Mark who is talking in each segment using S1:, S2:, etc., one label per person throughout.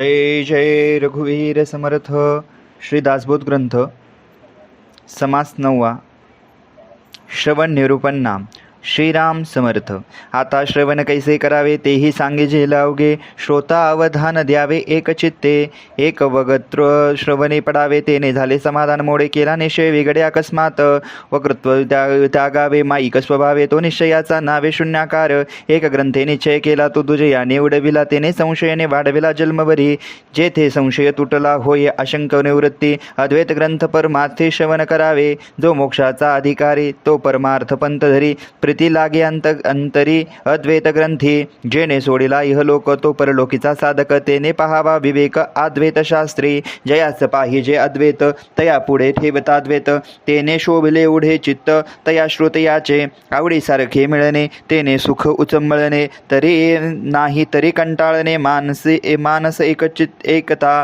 S1: जय जय रघुवीर समर्थ श्री दासबोध ग्रंथ समास नववा श्रवण निरूपण नाम. श्रीराम समर्थ. आता श्रवण कैसे करावे तेही सांगे झेलावगे. श्रोता अवधान द्यावे एक चित्ते. एक वगत्र श्रवणे पडावे तेने झाले समाधान. मोडे केला निश्चय वेगळे अकस्मात. वकृत्व त्या त्यागावे माईक स्वभावे. तो निश्चयाचा नावे शून्याकार. एक ग्रंथे निश्चय केला तो तुझे याने उडविला तेने संशयने वाढविला जन्मभरी. जेथे संशय तुटला होय अशंक निवृत्ती. अद्वैत ग्रंथ परमार्थे श्रवण करावे. जो मोक्षाचा अधिकारी तो परमार्थ पंथ धरी प्रीती लागे अंत अंतरी अद्वैत ग्रंथी जेने सोडिला इहलोक तो परलोकीचा साधक तेने पहावा विवेक अद्वैत शास्त्री जयास पाहिजे अद्वैत तया पुढे ठेवताद्वैत तेने शोभले उढे चित्त तया श्रोतयाचे आवडीसारखे मिळणे तेने सुख उचंबळणे तरी नाही तरी कंटाळणे मानसे मानस एकचित एकता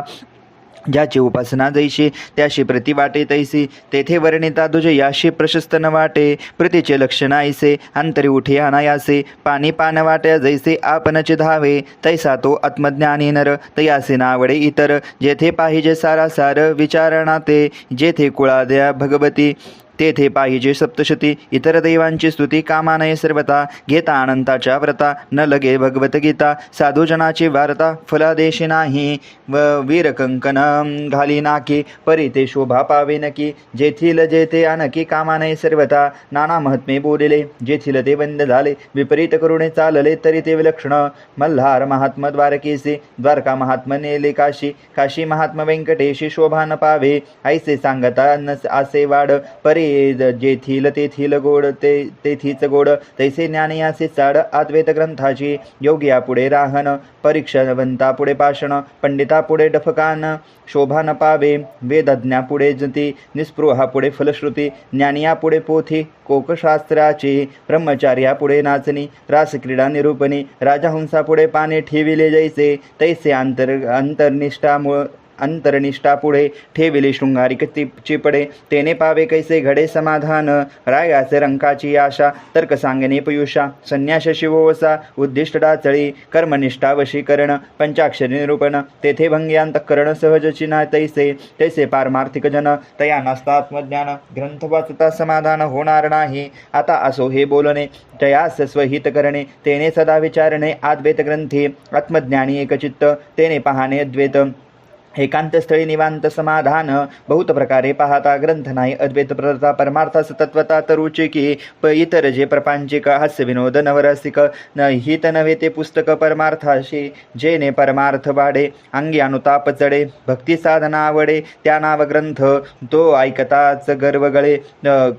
S1: ज्याची उपासना जैशी त्याशी प्रति वाटे तैसी तेथे वर्णिता तुझे याशी प्रशस्त न वाटे प्रतीचे लक्षण ऐसे अंतरी उठे अनायासे पाणी पान वाट्या जैसे आपणचे धावे तैसा तो आत्मज्ञानी नर तयासे नावडे इतर जेथे पाहिजे सारासार विचारणा ते जेथे कुळाद्या भगवती तेथे पाहिजे सप्तशती. इतर दैवांची स्तुती कामानय सर्वता घेता अनंताच्या व्रता. न लगे भगवत गीता साधुजनाची वार्ता. फलादेशी नाही. व वीरकंकन घाली नाकी. परी ते शोभा पावे नकी. जेथील जेथे आणकी कामानय सर्वता नाना महात्मे बोलिले. जेथील ते बंद झाले. विपरीत करुणे चालले तरी ते विलक्षण. मल्हार महात्मा द्वारकेसी. द्वारका महात्मा नेले काशी. काशी महात्मा व्यंकटेशी शोभा न पावे. ऐसे सांगता न असे वाढ परी जेथील तेथील गोड ते तेथीच गोड तैसे ज्ञानियासे चाड आद्वैत ग्रंथाची योग्या पुढे राहन परीक्षावंता पुढे पाषण पंडिता पुढे डफकान शोभा न पावे वेदज्ञा पुढे जती निस्पृहा पुढे फलश्रुती ज्ञानिया पुढे पोथी कोकशास्त्राची ब्रह्मचार्या पुढे नाचणी रासक्रीडा निरूपणी राजहंसा पुढे पाने ठेविले जैसे तैसे अंतर अंतर्निष्ठामुळ अंतरनिष्ठा पुढे ठेविले शृंगारिक चिपडे तेने पावे कैसे घडे समाधान? रागाचे रंकाची आशा. तर्क सांगणे पयुषा. संन्यास शिवोवसा उद्दिष्ट डाचळी. कर्मनिष्ठा वशीकरण. पंचाक्षरी निरूपण. तेथे भंग्यांतकरण अंतःकरण सहजची ना तैसे. तैसे पारमार्थिक जन. तया नसता आत्मज्ञान ग्रंथ वाचता समाधान होणार नाही. आता असो हे बोलणे. तयास स्वहित करणे. तेने सदा विचारणे. अद्वैत ग्रंथी. आत्मज्ञानी एकचित्त. तेने पाहणे अद्वैत. एकांतस्थळी निवांत समाधान. बहुत प्रकारे पाहता ग्रंथ नाही अद्वैत प्रता परमार्थ तत्वता तरुचे की प इतर जे प्रपांचिक हास्य विनोद नवरसिक न हित नव्हे ते पुस्तक परमार्थाशी जेने परमार्थ वाढे अंगी अनुताप चढे भक्ती साधना आवडे त्या नाव ग्रंथ तो ऐकताच गर्वगळे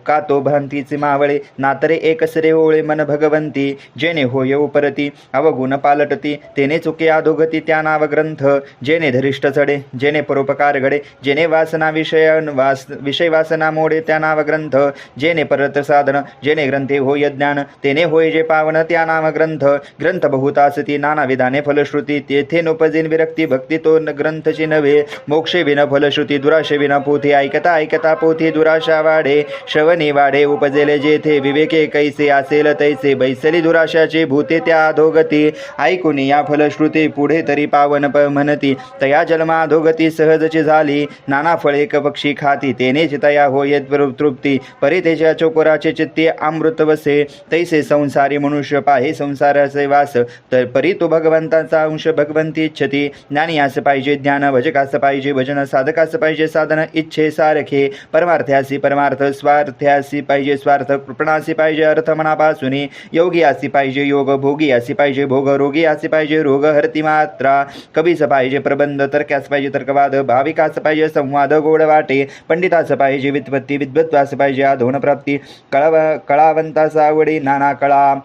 S1: का तो भ्रांतीचे मावळे नातरे एकसरे ओळे मन भगवंती जेने होय उपरती अवगुण पालटती तेने चुके अधोगती त्या नाव ग्रंथ जेने धरिष्ठ चढे. जेने परोपकार घडे जेने वासना विषय वास विषय वासना मोडे त्या नाव ग्रंथ. जेने परत साधन जेने ग्रंथे होय ज्ञान तेने होय जे पावन त्या नाम ग्रंथ. ग्रंथ बहुतासती नाना विधाने फलश्रुती तेथे नुपजेन विरक्ती भक्ती तो ग्रंथची नव्हे. मोक्षे विन फलश्रुती दुराशे विन पोथी ऐकता ऐकता पोथी दुराशा वाढे. श्रवणी वाढे उपजेले जेथे विवेके कैसे असेल तैसे. बैसली दुराशाचे भूते त्या अधोगती. ऐकून या फलश्रुती पुढे तरी पावन प म्हणती. तया जन्मा अधोगती सहजची झाली. नाना फळे एक पक्षी खाती. तेने चितया हो होय तृप्ती. परी त्याच्या चोकोराचे चित्ते अमृत वसे तैसे संसारी मनुष्य पाहे संसाराचे वास. तर परी तो भगवंताचा अंश भगवंती इच्छती. ज्ञानी असं पाहिजे ज्ञान भजकास पाहिजे भजन साधकास पाहिजे साधन इच्छे सारखे. परमार्थ्यासी परमार्थ स्वार्थ्यासी पाहिजे स्वार्थ कृपणासी पाहिजे अर्थ मनापासून. योगी असी पाहिजे योग भोगी असी पाहिजे भोग रोगी असी पाहिजे रोग हरती मात्रा. कवीस पाहिजे प्रबंध तर्क्यास पाहिजे तर्कवाद भाविकास पाहिजे संवाद गोड वाटे पंडितास पाहिजे वित्पत्ती विद्वत्वास पाहिजे आधोन प्राप्ती कळव कळावंतास आवडी नाना कळा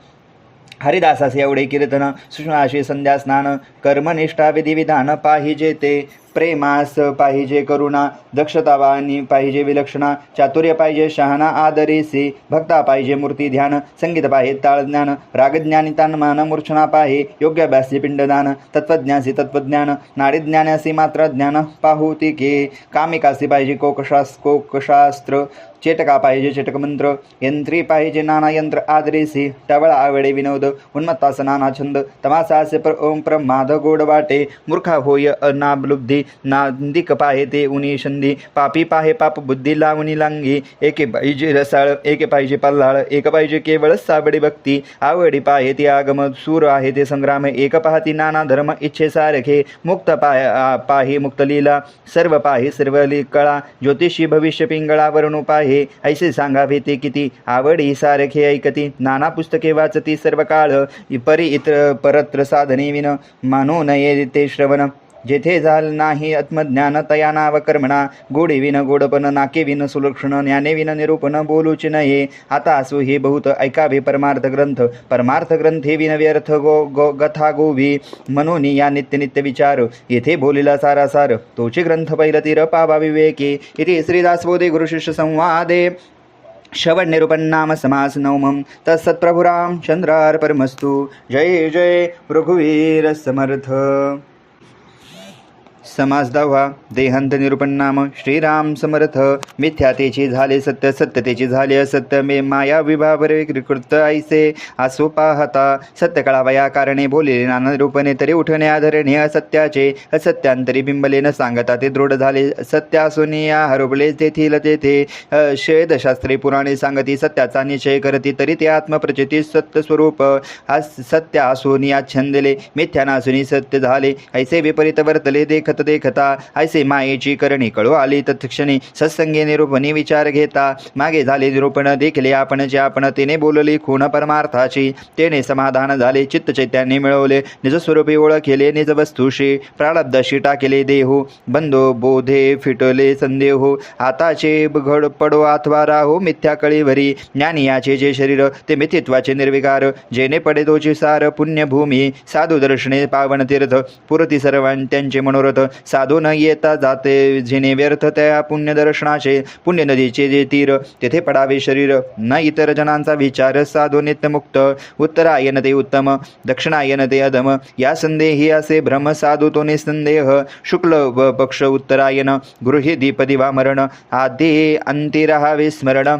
S1: हरिदासास एवढे कीर्तन सुषमाशी संध्या स्नान कर्मनिष्ठा विधिविधान पाहिजे ते प्रेमास पाहिजे करुणा दक्षतावानी पाहिजे विलक्षणा चातुर्य पाहिजे शहाणा आदरीसी भक्ता पाहिजे मूर्ती ध्यान संगीत पाहिजे ताळज्ञान रागज्ञानी तानमान मूर्छना पाहि योग्याभ्यासी पिंडदान तत्वज्ञासी तत्वज्ञान नाडीज्ञानासी मात्र ज्ञान पाहुती के कामिकासी पाहिजे कोकशास कोकशास्त्र चेटका पाहिजे चेटकमंत्र यंत्री पाहिजे नाना यंत्र आदरीसी टवळ आवडे विनोद उन्मत्तास नाना छंद तमासास्य प्र ओम प्रमाद साध गोड वाटे मूर्खा होय अनाबलुब्धी नांदिक पाहे ते उनी संधी पापी पाहे पाप बुद्धी लावणी लांगी एके पाहिजे रसाळ एके पाहिजे पल्हाळ एक पाहिजे केवळ साबडी भक्ती आवडी पाहे ती आगम सूर आहे ते संग्राम एक पाहती नाना धर्म इच्छे सारखे मुक्त पाय पाहे मुक्त लीला सर्व पाहे सर्व कळा ज्योतिषी भविष्य पिंगळावरून पाहे ऐसे सांगावे ते किती आवडी सारखे ऐकती नाना पुस्तके वाचती सर्व काळ परी इतर परत्र साधने विन मानो नये ते श्रवण. जेथे झाल नाही आत्मज्ञान तया नाव कर्मणा गोडे विन गोडपण नाके विन सुलक्षण ज्ञाने विन निरूपण बोलूच नये आता असू हे बहुत ऐकावे परमार्थ ग्रंथ. परमार्थ ग्रंथे विन व्यर्थ गो गो गथा गोवी. मनोनी या नित्य नित्य विचार. येथे बोलिला सारा सार. तोचे ग्रंथ पहिलं पावा विवेके. इथे श्रीदासबोधे गुरुशिष्य संवादे. श्रवण निरूपण नाम समास नवमम तत्सत्प्रभुराम चंद्रार परमस्तु जय जय रघुवीर समर्थ समास दहावा देहांत निरूपण नाम श्रीराम समर्थ. मिथ्यातेची झाले सत्य सत्यतेची झाले असत्य. मे माया विभावर विकृत ऐसे आसो पाहता सत्य कळावया कारणे बोलले नाना रूपणे. तरी उठणे आधरणे असत्याचे. असत्यांतरी बिंबले न सांगता ते दृढ झाले. सत्यासुनी या हरवले तेथील तेथे. शेदशास्त्री पुराणे सांगती सत्याचा निश्चय करती तरी ते आत्मप्रचिती सत्य स्वरूप आज सत्य असून या छंदले मिथ्यानासुनी सत्य झाले. ऐसे विपरीत वर्तले देखत देखता. ऐसे मायेची करणी कळू आली तत्क्षणी सत्संगे निरूपणी विचार घेता. मागे झाले निरूपण देखले आपण जे आपण तिने बोलली खूण परमार्थाची. तेने समाधान झाले चित्त चैत्याने मिळवले. निजस्वरूपी ओळखले निज वस्तूशी प्रारब्धशी टाकेले देहू. बंधो बोधे फिटले संदेहो. आताचे घड पडो अथवा राहो मिथ्या कळीवरी. ज्ञानी याचे जे शरीर ते मिथित्वाचे निर्विकार. जेने पडे तोची सार पुण्यभूमी. साधू दर्शने पावन तीर्थ. पुरती सर्वांत्यांचे मनोरथ. साधू न येता जाते. जिने व्यर्थ त्या पुण्यदर्शनाचे पुण्य नदीचे जे तीर तेथे पडावे शरीर. न इतर जनांचा विचार साधू नित्यमुक्त. उत्तरायन ते उत्तम दक्षिणायन ते अधम. या संदेही असे भ्रम साधू तो निसंदेह. शुक्ल व पक्ष उत्तरायन गृही दीपदिवामरण. आदि मरण आधी अंती स्मरण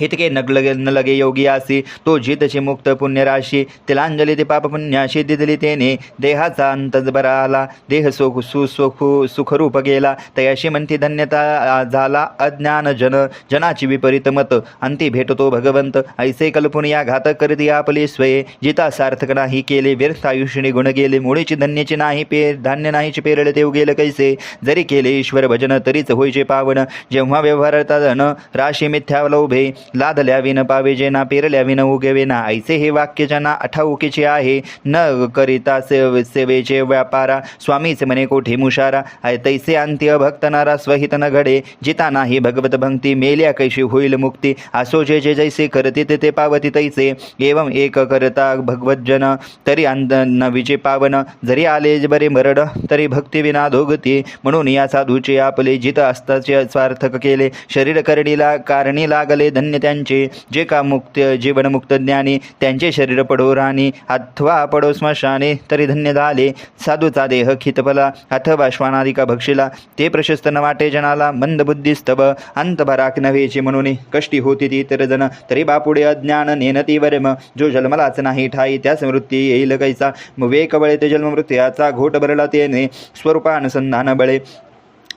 S1: हितके नग लगे न लगे योगी आसी तो जितची मुक्त पुण्यराशी तिलांजली ते पाप पुण्याशी दिदली तेने देहाचा अंतज बरा आला देह सुख सुसुख सुखरूप गेला तयाशी म्हणती धन्यता झाला अज्ञान जन जनाची विपरीत मत अंती भेटतो भगवंत ऐसे कल्पून या घातक करीत आपले स्वये जिता सार्थक नाही केले व्यर्थ आयुष्यने गुण गेले मुळीची धन्यची नाही पेर धान्य नाहीचे पेरले ते गेलं कैसे? जरी केले ईश्वर भजन तरीच होईचे पावन जेव्हा व्यवहारता धन राशी मिथ्यावलोभे लादल्या विन पावे जेना पेरल्या विन उगवेना ऐसे हे वाक्य ज्यांना अठाऊकीचे आहे न करिता सेव सेवेचे व्यापारा स्वामीच म्हणे कोठे मुशारा आय तैसे अंत्य भक्त नारा स्वहित न घडे जिता नाही भगवत भक्ती मेल्या कैशी होईल मुक्ती असो जे जे जैसे करते ते ते पावती तैसे एवं एक करता भगवतजन तरी अंत नवीचे पावन जरी आले बरे मरड तरी भक्ती विना धोगती म्हणून या साधूचे आपले जित असताचे स्वार्थक केले शरीर करणीला कारणी लागले धन्य त्यांचे जे का मुक्त जीवनमुक्त ज्ञानी त्यांचे शरीर पडो राणी अथवा पडो स्मशाने तरी धन्य झाले. साधूचा देह खितफला अथवा श्वानादिका भक्षिला. ते प्रशस्त न वाटे जनाला मंद बुद्धिस्तव अंत भराक म्हणून. कष्टी होती ती तर जन तरी बापुडे अज्ञान नेनती वर्म. जो जन्मलाच नाही ठाई त्याच मृत्यू येईल कैसा. विवेक बळे ते जन्ममृत्याचा घोट भरला तेने. स्वरूपानुसंधान बळे.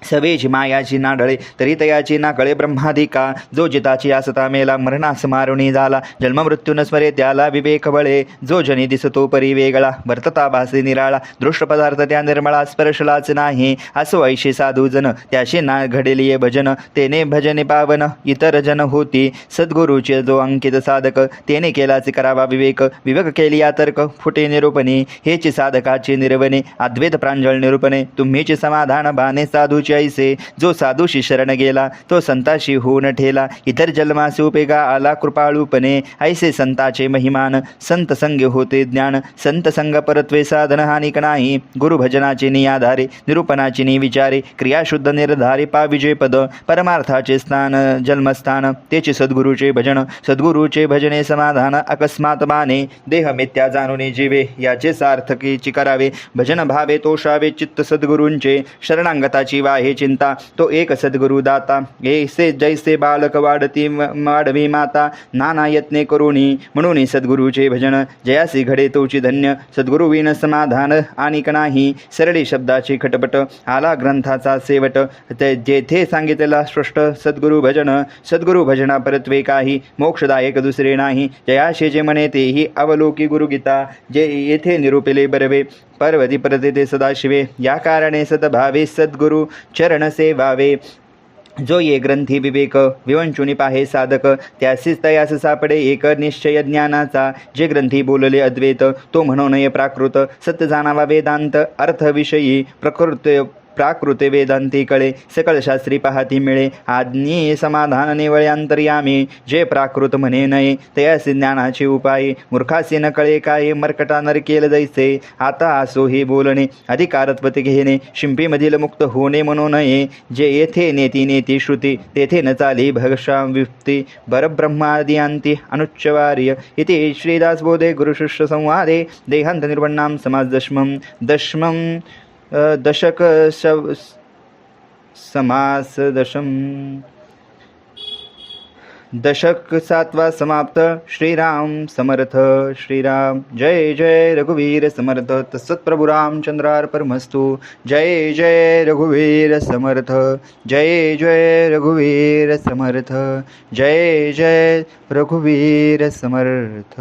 S1: सवेची मायाची नाडळे तरी तयाची ना कळे ब्रह्माधिका जो जिताची आसता मेला मरणास मारुणी झाला जन्ममृत्यू न स्मरे त्याला विवेक बळे जो जनी दिसतो परी वेगळा वर्तता भासे निराळा दृष्ट पदार्थ त्या निर्मळा स्पर्शलाच नाही असो ऐशी साधू जन त्याशी ना घडेलिये भजन तेने भजने पावन इतर जन होती सद्गुरूचे जो अंकित साधक तेने केलाचे करावा विवेक विवेक केली या तर्क फुटे निरूपणे हेची साधकाची निर्वणे अद्वैत प्रांजळ निरूपणे तुम्हीचे समाधान बाने साधूचे ऐसे जो साधूशी शरण गेला तो संताशी होऊन ठेला इतर जन्मासे उपेगा आला कृपाळूपणे ऐसे संताचे महिमान संत संग होते ज्ञान संत संग परत्वे साधन हानिक नाही गुरुभजनाचे नियाधारे निरूपणाचे नि विचारे क्रियाशुद्ध निर्धारे पाविजय पद परमार्थाचे स्थान जन्मस्थान तेचे सद्गुरूचे भजन सद्गुरूचे भजने समाधान अकस्मात माने देह मिथ्या जाणून जीवे याचे सार्थकीची करावे भजन भावे तोषावे चित्त सद्गुरूंचे शरणांगताची वा आहे चिंता तो एक सद्गुरु दाता. ऐसे जैसे बालक वाढती म- वाढवी माता. नाना यत्ने करुणी म्हणून सद्गुरूचे भजन. जयासी घडे तोची धन्य. सद्गुरु विण समाधान आणिक नाही. सरळी शब्दाची खटपट. आला ग्रंथाचा सेवट ते जेथे सांगितलेला स्पष्ट सद्गुरु भजन. सद्गुरु भजना परत्वे काही. मोक्षदायक दुसरे नाही. जयाशे जे म्हणे तेही अवलोकी गुरुगीता. जे येथे निरूपिले बरवे. पर्वती प्रते सदाशिवे. या कारणे सदभावे सद्गुरु. चरण सेवावे जो ये ग्रंथी विवेक विवंचुनी पाहे साधक त्यासीच तयास सापडे एक निश्चय ज्ञानाचा जे ग्रंथी बोलले अद्वैत तो म्हणून प्राकृत सत्य जाणावा वेदांत अर्थविषयी प्रकृत प्राकृते वेदांती कळे पाहती मिळे. आज्ञी समाधान निवळे अंतर्यामी जे प्राकृत म्हणे नये तयासी ज्ञानाचे उपाय. मूर्खासी न कळे काय मर्कटा नरकेल जायचे आता असो हे बोलणे अधिकारत्वते घेणे. शिंपीमधील मुक्त होणे म्हणू नये. जे येथे नेती नेती श्रुती तेथे न चाली भगशाव्युक्ती विप्ती अंती अनुच्चवार्य. इति श्रीदासबोधे गुरुशिष्य संवादे. देहांत निर्वण्णां समाज दशमं दशमं दशक शव समास दशम दशक सातवा समाप्त। श्रीराम समर्थ। श्रीराम। जय जय रघुवीर समर्थ। तत्सत्प्रभु रामचंद्रार्पणमस्तु। जय जय रघुवीर समर्थ। जय जय रघुवीर समर्थ। जय जय रघुवीर समर्थ।